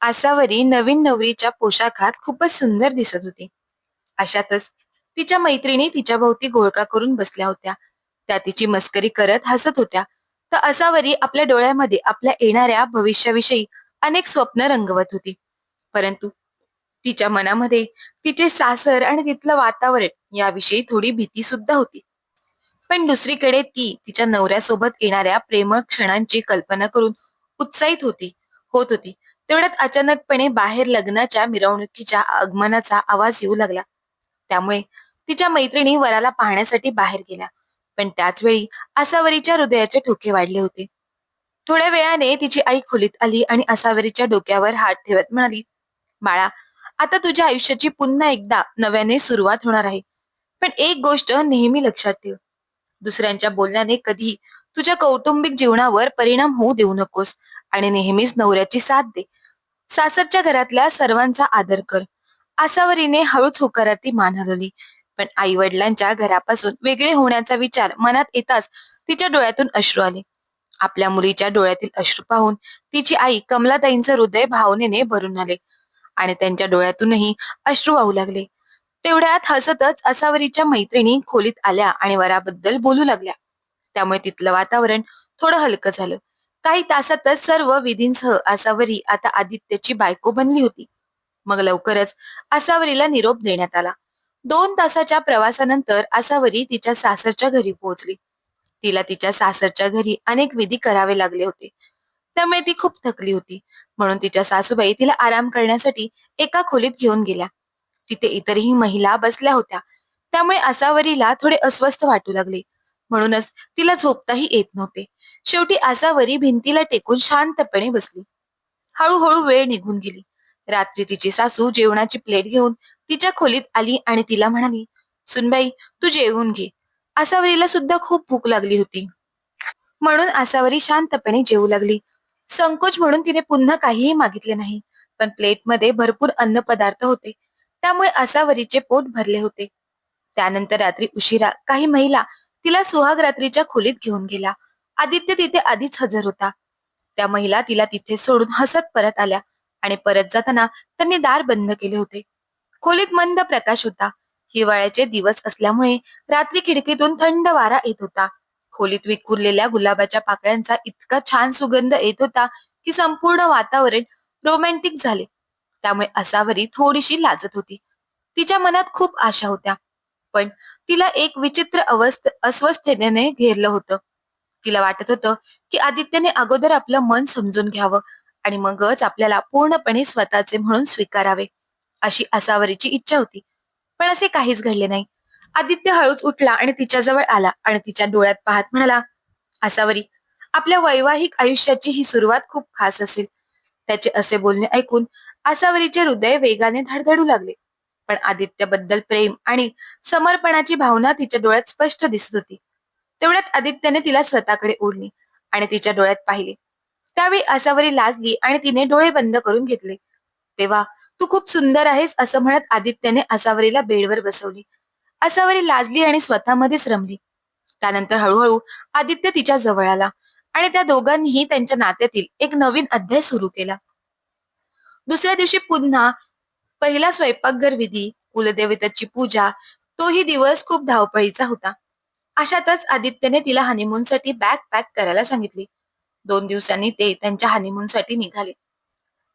आसावरी नवीन नवरीच्या पोशाखात खूपच सुंदर दिसत होती. अशातच तिच्या मैत्रिणी तिच्या भोवती घोळका करून बसल्या होत्या. त्या तिची मस्करी करत हसत होत्या. तर आसावरी आपल्या डोळ्यामध्ये आपल्या येणाऱ्या भविष्याविषयी अनेक स्वप्न रंगवत होती. परंतु तिच्या मनामध्ये तिचे सासर आणि तिथलं वातावरण याविषयी थोडी भीती सुद्धा होती. पण दुसरीकडे ती तिच्या नवऱ्यासोबत येणाऱ्या प्रेमळ क्षणांची कल्पना करून उत्साहित होती. होत होती. तेवढ्यात अचानकपणे बाहेर लग्नाच्या मिरवणुकीच्या आगमनाचा आवाज येऊ लागला. त्यामुळे तिच्या मैत्रिणी वराला पाहण्यासाठी बाहेर गेल्या. पण त्याच वेळी आसावरीच्या हृदयाचे ठोके वाढले होते. थोड्या वेळाने तिची आई खोलीत आली आणि आसावरीच्या डोक्यावर हात ठेवत म्हणाली बाळा आता तुझ्या आयुष्याची पुन्हा एकदा नव्याने सुरुवात होणार आहे. पण एक गोष्ट नेहमी लक्षात ठेव. दुसऱ्यांच्या बोलण्याने कधी तुझ्या कौटुंबिक जीवनावर परिणाम होऊ देऊ नकोस. आणि नेहमीच नवऱ्याची साथ दे. सासरच्या घरातल्या सर्वांचा आदर कर. आसावरीने हळूच होकारार्थी मान हलवली. पण आई वडिलांच्या घरापासून वेगळे होण्याचा विचार मनात येताच तिच्या डोळ्यातून अश्रू आले. आपल्या मुलीच्या डोळ्यातील अश्रू पाहून तिची आई कमलाताईंचं हृदय भावनेने भरून आले आणि त्यांच्या डोळ्यातूनही अश्रू वाहू लागले. तेवढ्यात हसतच आसावरीच्या मैत्रिणी खोलीत आल्या आणि वराबद्दल बोलू लागल्या. त्यामुळे तिथलं वातावरण थोडं हलकं झालं. काही तासातच सर्व विधींसह आसावरी आता आदित्यची बायको बनली होती. मग लवकरच आसावरीला निरोप देण्यात आला. दोन तासाच्या प्रवासानंतर आसावरी तिच्या सासरच्या घरी पोहोचली. तिला तिच्या सासरच्या घरी अनेक विधी करावे लागले होते. त्यामुळे ती खूप थकली होती. म्हणून तिच्या सासूबाई तिला आराम करण्यासाठी एका खोलीत घेऊन गेल्या. तिथे इतरही महिला बसल्या होत्या. त्यामुळे आसावरीला थोडे अस्वस्थ वाटू लागले. म्हणूनच तिला झोपताही येत नव्हते. शेवटी आसावरी भिंतीला टेकून शांतपणे बसली. हळूहळू वेळ निघून गेली. रात्री तिची सासू जेवणाची प्लेट घेऊन तिच्या खोलीत आली आणि तिला म्हणाली सुनबाई तू जेवून घे. आसावरीला सुद्धा खूप भूक लागली होती. म्हणून आसावरी शांतपणे जेवू लागली. संकोच म्हणून तिने पुन्हा काहीही मागितले नाही पण प्लेटमध्ये भरपूर अन्न पदार्थ होते. त्यामुळे आसावरीचे पोट भरले होते. त्यानंतर रात्री उशिरा काही महिला तिला सुहाग रात्रीच्या खोलीत घेऊन गेला आदित्य तिथे आधीच हजर होता. त्या महिला तिला तिथे सोडून हसत परत आल्या आणि परत जाताना त्यांनी दार बंद केले होते. खोलीत मंद प्रकाश होता. हिवाळ्याचे दिवस असल्यामुळे रात्री खिडकीतून थंड वारा येत होता. खोलीत विखुरलेल्या गुलाबाच्या पाकळ्यांचा इतका छान सुगंध येत होता की संपूर्ण वातावरण रोमॅन्टिक झाले. त्यामुळे असावरी थोडीशी लाजत होती. तिच्या मनात खूप आशा होत्या. पण तिला एक विचित्र अवस्थ अस्वस्थतेने घेरलं होतं. तिला वाटत होतं की आदित्यने अगोदर आपलं मन समजून घ्यावं आणि मगच आपल्याला पूर्णपणे स्वतःचे म्हणून स्वीकारावे अशी असावरीची इच्छा होती. पण असे काहीच घडले नाही. आदित्य हळूच उठला आणि तिच्याजवळ आला आणि तिच्या डोळ्यात पाहत म्हणाला असावरी आपल्या वैवाहिक आयुष्याची ही सुरुवात खूप खास असेल. त्याचे असे बोलणे ऐकून आसावरीचे हृदय वेगाने धडधडू लागले. पण आदित्यबद्दल प्रेम आणि समर्पणाची भावना तिच्या डोळ्यात स्पष्ट दिसत होती. तेवढ्यात आदित्यने तिला स्वतःकडे ओढली आणि तिच्या डोळ्यात पाहिले. त्यावेळी आसावरी लाजली आणि तिने डोळे बंद करून घेतले. तेव्हा तू खूप सुंदर आहेस असं म्हणत आदित्यने आसावरीला बेडवर बसवली. आसावरी लाजली आणि स्वतःमध्येच रमली. त्यानंतर हळूहळू आदित्य तिच्या जवळ आला आणि त्या दोघांनीही त्यांच्या नात्यातील एक नवीन अध्याय सुरू केला. दुसऱ्या दिवशी पुन्हा पहिला स्वयंपाकघर विधी कुलदेवताची पूजा तोही दिवस खूप धावपळीचा होता. अशातच आदित्यने तिला हनीमूनसाठी बॅग पॅक करायला सांगितली. दोन दिवसांनी ते त्यांच्या हनीमूनसाठी निघाले.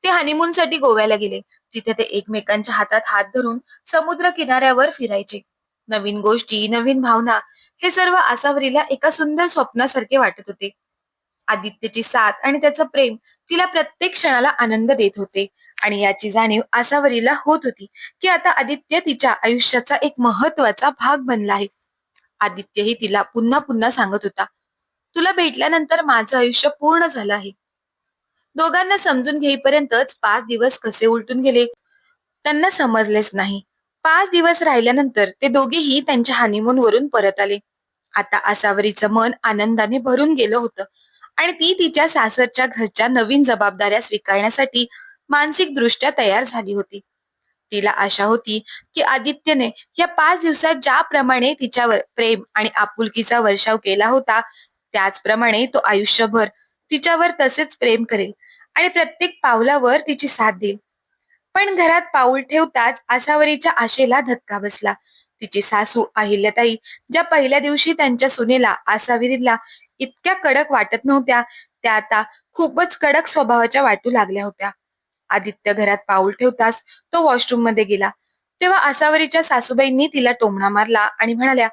ते हनीमूनसाठी गोव्याला गेले. तिथे ते एकमेकांच्या हातात हात धरून समुद्र किनाऱ्यावर फिरायचे. नवीन गोष्टी नवीन भावना हे सर्व आसावरीला एका सुंदर स्वप्नासारखे वाटत होते. आदित्यची साथ आणि त्याचं प्रेम तिला प्रत्येक क्षणाला आनंद देत होते आणि याची जाणीव आसावरीला होत होती की आता आदित्य तिच्या आयुष्याचा एक महत्त्वाचा भाग बनला आहे. आदित्यही तिला पुन्हा पुन्हा सांगत होता तुला भेटल्यानंतर माझं आयुष्य पूर्ण झालं आहे. दोघांना समजून घेईपर्यंतच पाच दिवस कसे उलटून गेले? त्यांना समजलेच नाही. पाच दिवस राहिल्यानंतर ते दोघेही त्यांच्या हानिमून वरून परत आले. आता आसावरीचं मन आनंदाने भरून गेलं होतं आणि ती तिच्या सासरच्या घरच्या नवीन जबाबदाऱ्या स्वीकारण्यासाठी मानसिकदृष्ट्या तयार झाली होती. तिला आशा होती की आदित्यने या पाच दिवसात ज्याप्रमाणे तिच्यावर प्रेम आणि आपुलकीचा वर्षाव केला होता त्याचप्रमाणे तो आयुष्यभर तिच्यावर तसेच प्रेम करेल आणि प्रत्येक पावलावर तिची साथ देईल. पण घरात पाऊल ठेवताच आसावरीच्या आशेला धक्का बसला. तिची सासू अहिल्याताई ज्या पहिल्या दिवशी त्यांच्या सुनेला आसावरीला इतक्या कडक वाटत नव्हत्या त्या आता खूपच कडक स्वभावाच्या वाटू लागल्या होत्या. आदित्य घरात पाऊल ठेवताच तो वॉशरूममध्ये गेला. तेव्हा आसावरीच्या सासूबाईंनी तिला टोमणा मारला आणि म्हणाल्या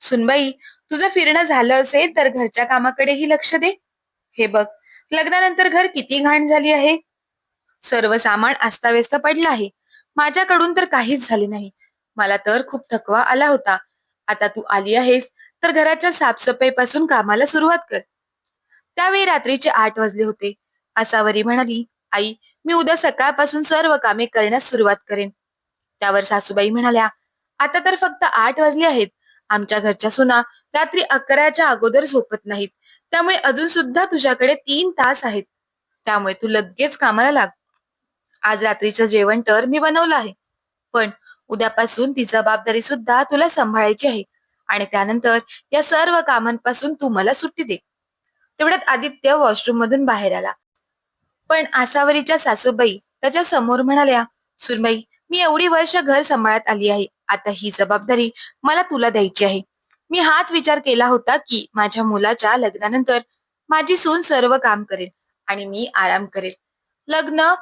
सुनबाई तुझं फिरणं झालं असेल तर घरच्या कामाकडेही लक्ष दे. हे बघ लग्नानंतर घर किती घाण झाली आहे? सर्व सामान अस्ताव्यस्त पडलं आहे. माझ्याकडून तर काहीच झाले नाही. मला तर खूप थकवा आला होता. आता तू आली आहेस तर घराच्या साफसफाईपासून कामाला सुरुवात कर. त्यावेळी रात्रीचे आठ वाजले होते. आसावरी म्हणाली आई मी उद्या सकाळपासून सर्व कामे करण्यास सुरुवात करेन. त्यावर सासूबाई म्हणाल्या आता तर फक्त आठ वाजले आहेत. आमच्या घरच्या सुना रात्री अकराच्या अगोदर झोपत नाहीत. त्यामुळे अजून सुद्धा तुझ्याकडे तीन तास आहेत. त्यामुळे तू लगेच कामाला लाग. आज रात्रीचं जेवण तर मी बनवलं आहे. पण उद्यापासून ती जबाबदारी सुद्धा तुला सांभाळायची आहे. आणि त्यानंतर या सर्व कामांपासून तू मला सुट्टी दे. तेवढ्यात आदित्य वॉशरूम मधून बाहेर आला. पण आसावरीच्या सासूबाई त्याच्यासमोर म्हणाल्या सुनबाई मी एवढी वर्ष घर सांभाळत आली आहे. आता ही जबाबदारी मला तुला द्यायची आहे. मी हाच विचार केला होता की माझ्या मुलाच्या लग्नानंतर माझी सून सर्व काम करेल आणि मी आराम करेल. लग्न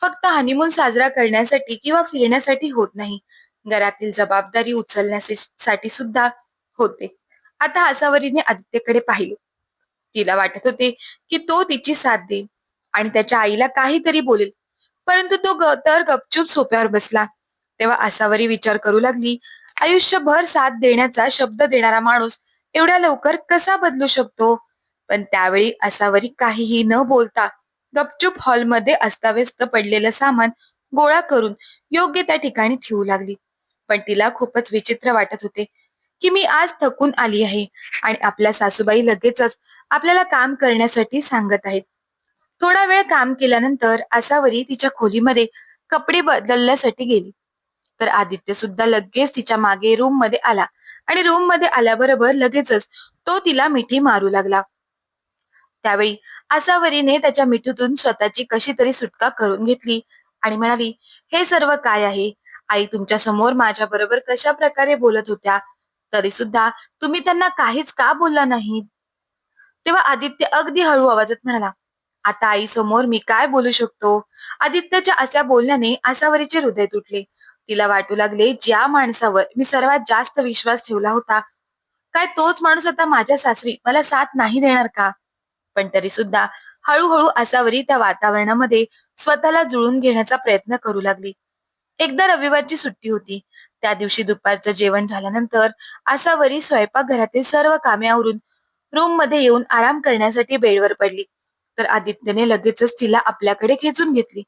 फक्त हनीमून साजरा करण्यासाठी किंवा फिरण्यासाठी होत नाही. घरातील जबाबदारी उचलण्यासाठी सुद्धा होते. आता आसावरीने आदित्यकडे पाहिले. तिला वाटत होते की तो तिची साथ देईल. आणि त्याच्या आईला काहीतरी बोलेल. परंतु तो ग तर गपचूप सोप्यावर बसला. तेव्हा आसावरी विचार करू लागली आयुष्यभर साथ देण्याचा शब्द देणारा माणूस एवढ्या लवकर कसा बदलू शकतो? पण त्यावेळी आसावरी काहीही न बोलता गपचूप हॉलमध्ये अस्ताव्यस्त पडलेलं सामान गोळा करून योग्य त्या ठिकाणी ठेवू लागली. पण तिला खूपच विचित्र वाटत होते की मी आज थकून आली आहे आणि आपल्या सासूबाई लगेचच आपल्याला काम करण्यासाठी सांगत आहेत. थोडा वेळ काम केल्यानंतर आसावरी तिच्या खोलीमध्ये कपडे बदलण्यासाठी गेली. तर आदित्य सुद्धा लगेच तिच्यामागे रूममध्ये आला आणि रूममध्ये आल्याबरोबर लगेचच तो तिला मिठी मारू लागला. त्यावेळी आसावरीने त्याच्या मिठीतून स्वतःची कशी तरी सुटका करून घेतली आणि म्हणाली हे सर्व काय आहे? आई तुमच्यासमोर माझ्या बरोबर कशा प्रकारे बोलत होत्या? तरी सुद्धा तुम्ही त्यांना काहीच का बोलला नाही तेव्हा आदित्य अगदी हळू आवाजात म्हणाला आता आई समोर मी काय बोलू शकतो? आदित्यच्या अशा बोलण्याने आसावरीचे हृदय तुटले. तिला वाटू लागले ज्या माणसावर मी सर्वात जास्त विश्वास ठेवला होता काय तोच माणूस आता माझ्या सासरी मला साथ नाही देणार का? पण तरी सुद्धा हळूहळू आसावरी त्या वातावरणामध्ये स्वतःला जुळून घेण्याचा प्रयत्न करू लागली. एकदा रविवारची सुट्टी होती. त्या दिवशी दुपारचं जेवण झाल्यानंतर आसावरी स्वयंपाकघरातील सर्व कामे आवरून रूममध्ये येऊन आराम करण्यासाठी बेडवर पडली. तर आदित्यने लगेचच तिला आपल्याकडे खेचून घेतली.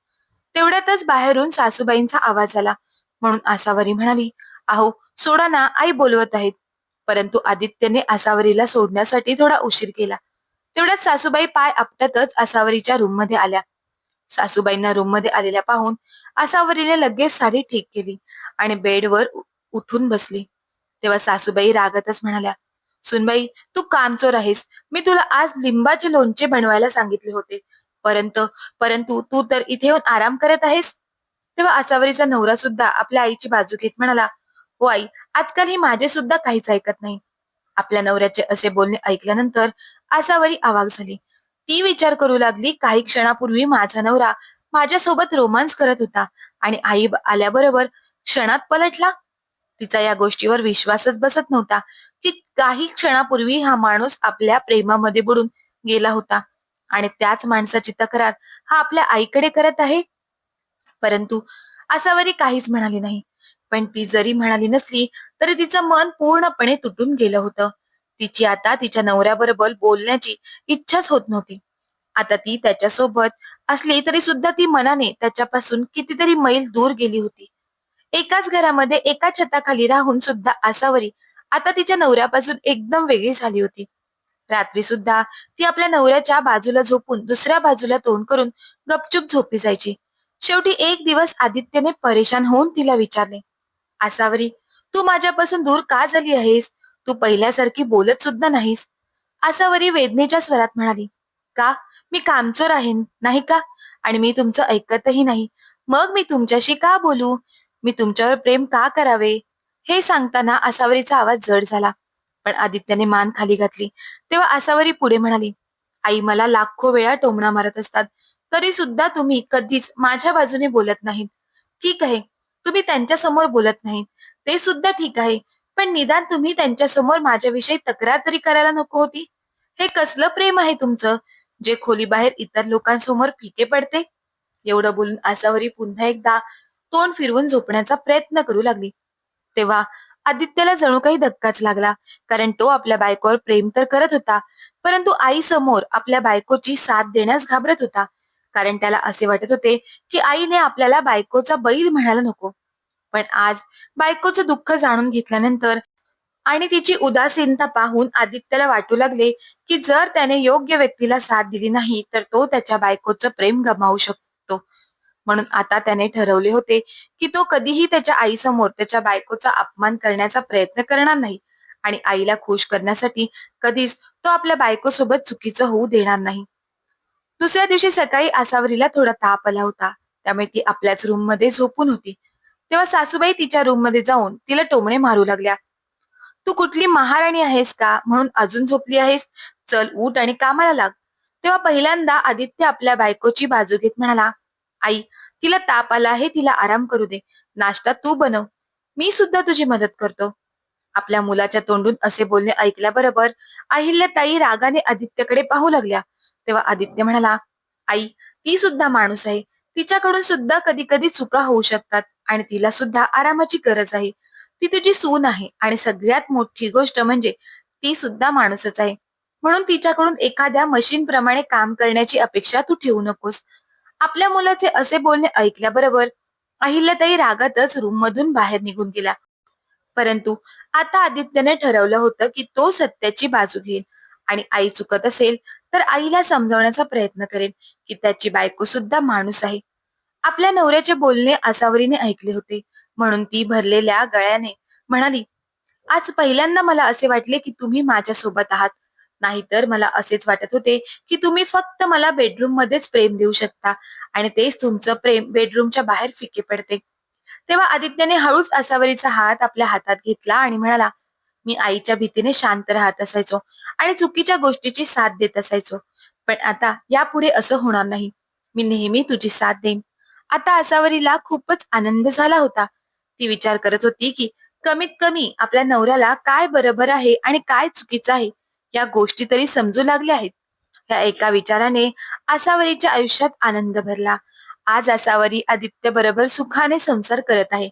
तेवढ्यातच बाहेरून सासूबाईंचा आवाज आला. म्हणून आसावरी म्हणाली आहो सोडा ना आई बोलवत आहेत. परंतु आदित्यने आसावरीला सोडण्यासाठी थोडा उशीर केला. तेवढ्यात सासूबाई पाय आपटतच आसावरीच्या रूममध्ये आल्या. सासूबाईंना रूममध्ये आलेल्या पाहून आसावरीने लगेच साडी ठीक केली आणि बेडवर उठून बसली. तेव्हा सासूबाई रागतच म्हणाल्या सुनबाई तू कामचोर आहेस. मी तुला आज लिंबाचे लोणचे बनवायला सांगितले होते. परंतु परंतु तू तर इथे येऊन आराम करत आहेस? तेव्हा आसावरीचा नवरा सुद्धा आपल्या आईची बाजू घेत म्हणाला हो आई आजकाल ही माझे सुद्धा काहीच ऐकत नाही. आपल्या नवऱ्याचे असे बोलणे ऐकल्यानंतर आसावरी आवाग झाली. ती विचार करू लागली काही क्षणापूर्वी माझा नवरा माझ्यासोबत रोमांस करत होता आणि आई आल्याबरोबर क्षणात पलटला. तिचा या गोष्टीवर विश्वासच बसत नव्हता की काही क्षणापूर्वी हा माणूस आपल्या प्रेमामध्ये बुडून गेला होता. आणि त्याच माणसाची तक्रार हा आपल्या आईकडे करत आहे. परंतु असावरी काहीच म्हणाली नाही. पण ती जरी म्हणाली नसली तरी तिचं मन पूर्णपणे तुटून गेलं होतं. तिची आता तिच्या नवऱ्याबरोबर बोलण्याची इच्छाच होत नव्हती. आता ती त्याच्यासोबत असली तरी सुद्धा ती मनाने त्याच्यापासून कितीतरी मैल दूर गेली होती. एकाच घरामध्ये एका छताखाली राहून सुद्धा आसावरी. आता तिच्या नवऱ्यापासून एकदम वेगळी झाली होती. रात्री सुद्धा ती आपल्या नवऱ्याच्या बाजूला झोपून दुसऱ्या बाजूला तोंड करून गपचूप झोपी जायची. शेवटी एक दिवस आदित्यने परेशान होऊन तिला विचारले आसावरी तू माझ्यापासून दूर का झाली आहेस? तू पहिल्यासारखी बोलत सुद्धा नाहीस. आसावरी वेदनेच्या स्वरात म्हणाली का? मी कामचोर आहे नाही का? आणि मी तुमचं ऐकतही नाही. मग मी तुमच्याशी का बोलू? मी तुमच्यावर प्रेम का करावे? हे सांगताना आसावरीचा आवाज जड झाला. पण आदित्याने मान खाली घातली. तेव्हा आसावरी पुढे म्हणाली आई मला लाखो वेळा टोमणा मारत असतात. तरी सुद्धा तुम्ही कधीच माझ्या बाजूने बोलत नाहीत. ठीक आहे तुम्ही त्यांच्यासमोर बोलत नाहीत. ते सुद्धा ठीक आहे. पण निदान तुम्ही त्यांच्यासमोर माझ्याविषयी तक्रार तरी करायला नको होती. हे कसलं प्रेम आहे तुमचं? जे खोलीबाहेर इतर लोकांसमोर फिके पडते? एवढं बोलून आसावरी पुन्हा एकदा तोंड फिरवून झोपण्याचा प्रयत्न करू लागली. तेव्हा आदित्यला जणू काही धक्काच लागला कारण तो आपल्या बायकोवर प्रेम तर करत होता परंतु आई समोर आपल्या बायकोची साथ देण्यास घाबरत होता कारण त्याला असे वाटत होते की आईने आपल्याला बायकोचा बैल म्हणायला नको. पण आज बायकोचं दुःख जाणून घेतल्यानंतर आणि तिची उदासीनता पाहून आदित्यला वाटू लागले की जर त्याने योग्य व्यक्तीला साथ दिली नाही तर तो त्याच्या बायकोचं प्रेम गमावू शकतो. म्हणून आता त्याने ठरवले होते की तो कधीही त्याच्या आईसमोर त्याच्या बायकोचा अपमान करण्याचा प्रयत्न करणार नाही आणि आईला खुश करण्यासाठी कधीच तो आपल्या बायकोसोबत चुकीचं होऊ देणार नाही. दुसऱ्या दिवशी सकाळी आसावरीला थोडा ताप आला होता. त्यामुळे ती आपल्याच रूममध्ये झोपून होती. तेव्हा सासूबाई तिच्या रूममध्ये जाऊन तिला टोमणे मारू लागल्या. तू कुठली महाराणी आहेस का? म्हणून अजून झोपली आहेस? चल उठ आणि कामाला लाग. तेव्हा पहिल्यांदा आदित्य आपल्या बायकोची बाजू घेत म्हणाला आई तिला ताप आला आहे तिला आराम करू दे. नाश्ता तू बनव. मी सुद्धा तुझी मदत करतो. आपल्या मुलाच्या तोंडून असे बोलणे ऐकल्याबरोबर अहिल्याताई रागाने आदित्यकडे पाहू लागल्या. तेव्हा आदित्य म्हणाला आई ती सुद्धा माणूस आहे. तिच्याकडून सुद्धा कधी कधी चुका होऊ शकतात आणि तिला सुद्धा आरामाची गरज आहे. ती तुझी सून आहे आणि सगळ्यात मोठी गोष्ट म्हणजे ती सुद्धा माणूसच आहे. म्हणून तिच्याकडून एखाद्या मशीन प्रमाणे काम करण्याची अपेक्षा तू ठेवू नकोस. आपल्या मुलाचे असे बोलणे ऐकल्याबरोबर अहिल्याताई रागातच रूम मधून बाहेर निघून गेल्या. परंतु आता आदित्यने ठरवलं होतं की तो सत्याची बाजू घेईल आणि आई चुकत असेल तर आईला समजावण्याचा प्रयत्न करेल की त्याची बायको सुद्धा माणूस आहे. आपल्या नवऱ्याचे बोलणे असावरीने ऐकले होते. म्हणून ती भरलेल्या गळ्याने म्हणाली आज पहिल्यांदा मला असे वाटले की तुम्ही माझ्या सोबत आहात. नाहीतर मला असेच वाटत होते की तुम्ही फक्त मला बेडरूम मध्येच प्रेम देऊ शकता. आणि तेच तुमचं प्रेम बेडरूमच्या बाहेर फिके पडते. तेव्हा आदित्यने हळूच आसावरीचा हात आपल्या हातात घेतला आणि म्हणाला मी आईच्या भीतीने शांत राहत असायचो आणि चुकीच्या गोष्टीची साथ देत असायचो. पण आता यापुढे असं होणार नाही. मी नेहमी तुझी साथ देईन. आता आसावरीला खूपच आनंद झाला होता. ती विचार करत होती की कमीत कमी आपल्या नवऱ्याला काय बरोबर आहे आणि काय चुकीचं आहे. या गोष्टी तरी समजू लागल्या आहेत. या एका विचाराने आसावरीच्या आयुष्यात आनंद भरला. आज आसावरी आदित्य बरोबर सुखाने संसार करत आहे.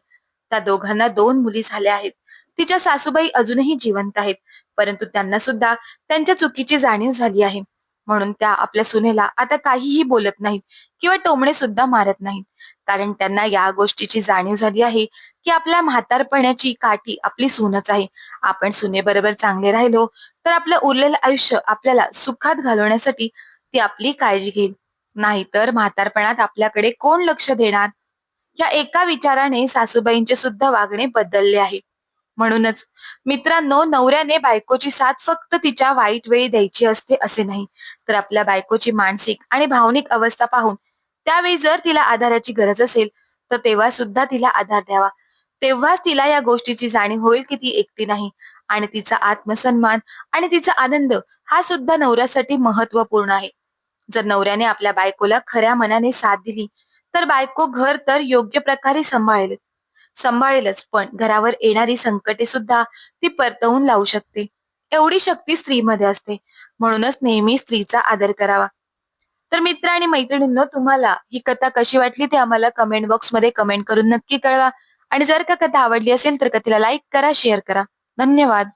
त्या दोघांना दोन मुली झाल्या आहेत. तिच्या सासूबाई अजूनही जिवंत आहेत. परंतु त्यांना सुद्धा त्यांच्या चुकीची जाणीव झाली आहे. म्हणून त्या आपल्या सुनेला आता काहीही बोलत नाहीत किंवा टोमणे सुद्धा मारत नाहीत. कारण त्यांना या गोष्टीची जाणीव झाली आहे की आपल्या म्हातारपणाची काठी आपली सूनच आहे. आपण सुनेबरोबर चांगले राहिलो तर आपलं उरलेलं आयुष्य आपल्याला सुखात घालवण्यासाठी ती आपली काळजी घेईल. नाहीतर म्हातारपणात आपल्याकडे कोण लक्ष देणार? या एका विचाराने सासूबाईंचे सुद्धा वागणे बदलले आहे. म्हणूनच मित्रांनो नवऱ्याने बायकोची साथ फक्त तिच्या वाईट वेळी द्यायची असते असे नाही. तर आपल्या बायकोची मानसिक आणि भावनिक अवस्था पाहून त्यावेळी जर तिला आधाराची गरज असेल तर तेव्हा सुद्धा तिला आधार द्यावा. तेव्हाच तिला या गोष्टीची जाणीव होईल की ती एकटी नाही आणि तिचा आत्मसन्मान आणि तिचा आनंद हा सुद्धा नवऱ्यासाठी महत्त्वपूर्ण आहे. जर नवऱ्याने आपल्या बायकोला खऱ्या मनाने साथ दिली तर बायको घर तर योग्य प्रकारे सांभाळेल सांभाळेलच पण घरावर येणारी संकटे सुद्धा ती परतवून लावू शकते. एवढी शक्ती स्त्रीमध्ये असते. म्हणूनच नेहमी स्त्रीचा आदर करावा. तर मित्र आणि मैत्रिणींनो तुम्हाला ही कथा कशी वाटली ते आम्हाला कमेंट बॉक्समध्ये कमेंट करून नक्की कळवा. आणि जर का कथा आवडली असेल तर कथेला लाईक करा शेअर करा. धन्यवाद.